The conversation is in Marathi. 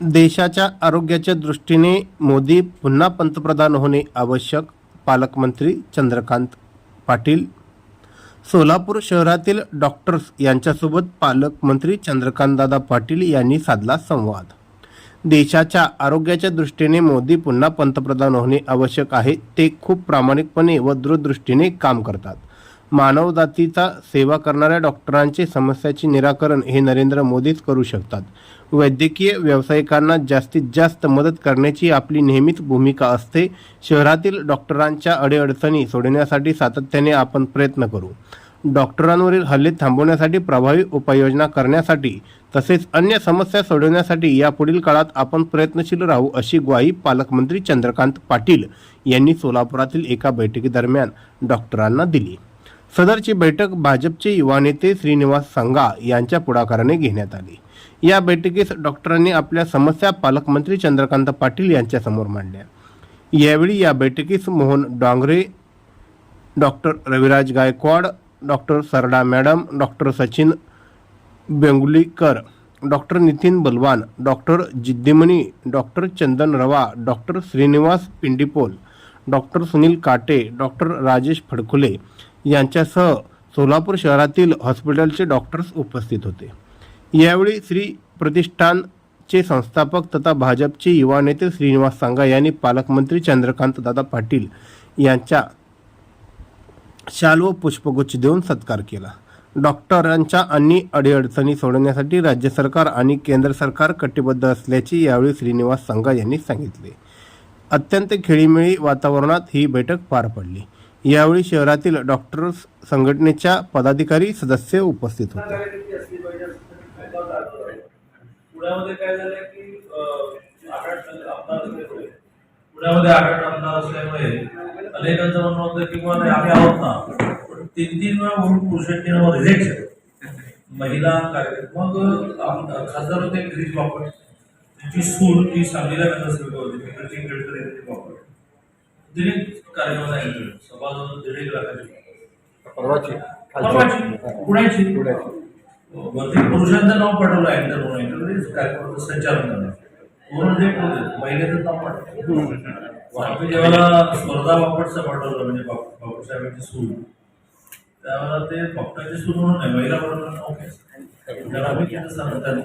देशाच्या आरोग्याच्या दृष्टीने मोदी पुन्हा पंतप्रधान होणे आवश्यक पालकमंत्री चंद्रकांत पाटील. सोलापूर शहरातील डॉक्टर्स यांच्यासोबत पालकमंत्री चंद्रकांतदादा पाटील यांनी साधला संवाद. देशाच्या आरोग्याच्या दृष्टीने मोदी पुन्हा पंतप्रधान होणे आवश्यक आहे ते खूप प्रामाणिकपणे व दूरदृष्टीने काम करतात. मानवजातीचा सेवा करणाऱ्या डॉक्टरांचे समस्याचे निराकरण हे नरेंद्र मोदीच करू शकतात. वैद्यकीय व्यावसायिकांना जास्तीत जास्त मदत करण्याची आपली नेहमीच भूमिका असते. शहरातील डॉक्टरांच्या अडीअडचणी सोडवण्यासाठी सातत्याने आपण प्रयत्न करू. डॉक्टरांवरील हल्ले थांबवण्यासाठी प्रभावी उपाययोजना करण्यासाठी तसेच अन्य समस्या सोडवण्यासाठी यापुढील काळात आपण प्रयत्नशील राहू अशी ग्वाही पालकमंत्री चंद्रकांत पाटील यांनी सोलापुरातील एका बैठकीदरम्यान डॉक्टरांना दिली. सदरची बैठक भाजपचे युवा नेते श्रीनिवास सांगा यांच्या पुढाकाराने घेण्यात आली. या बैठकीस डॉक्टरांनी आपल्या समस्या पालकमंत्री चंद्रकांत पाटील यांच्यासमोर मांडल्या. यावेळी या बैठकीस Mohan Dangre doctor Raviraj Gaikwad doctor Sarda madam doctor Sachin Bengulikar doctor Nitin Balwan doctor Jiddimani doctor Chandan Rava doctor Shrinivas Pindipol doctor Sunil Kate doctor Rajesh Phadkule यांच्यासह सोलापूर शहरातील हॉस्पिटलचे डॉक्टर्स उपस्थित होते. यावेळी श्री प्रतिष्ठानचे संस्थापक तथा भाजपचे युवा नेते श्रीनिवास सांगा यांनी पालकमंत्री चंद्रकांत दादा पाटील यांच्या शाल व पुष्पगुच्छ देऊन सत्कार केला. डॉक्टरांच्या अन्य अडीअडचणी सोडवण्यासाठी राज्य सरकार आणि केंद्र सरकार कटिबद्ध असल्याचे यावेळी श्रीनिवास सांगा यांनी सांगितले. अत्यंत खेळीमेळी वातावरणात ही बैठक पार पडली. यावेळी शहरातील डॉक्टर्स संघटनेच्या पदाधिकारी सदस्य उपस्थित होते. पुण्यामध्ये काय झालंय की पुण्यामध्ये आठ आमदार असल्यामुळे अनेकांचं म्हणणं होतं की बाबा आम्ही आहोत ना. पण तीन तीन वेळा म्हणून पुरुषांनी रिजेक्ट महिला कार्यकर्ते मग खासदार होते गिरीश बापट. त्यांची सूर ती सांगलीला नगरसेवक होती तिकडची गडकरी बापट. दिलीप कार्यक्रम आहे सभा दीड एक लाखाची परवाची परवाची, पुण्याची. वरती पुरुषांचं नाव पडवलं ऍक्टर म्हणून ऍक्टर कार्यक्रमाचं संचालन म्हणून जे महिलेचं नाव आम्ही जेव्हा स्पर्धा बापटचं पडवलं म्हणजे बाप- बापटसाहेबांची सूर त्यावेळेला ते बापटाची सूर म्हणून नाही महिला म्हणून. त्याला आम्ही केलं सांगतात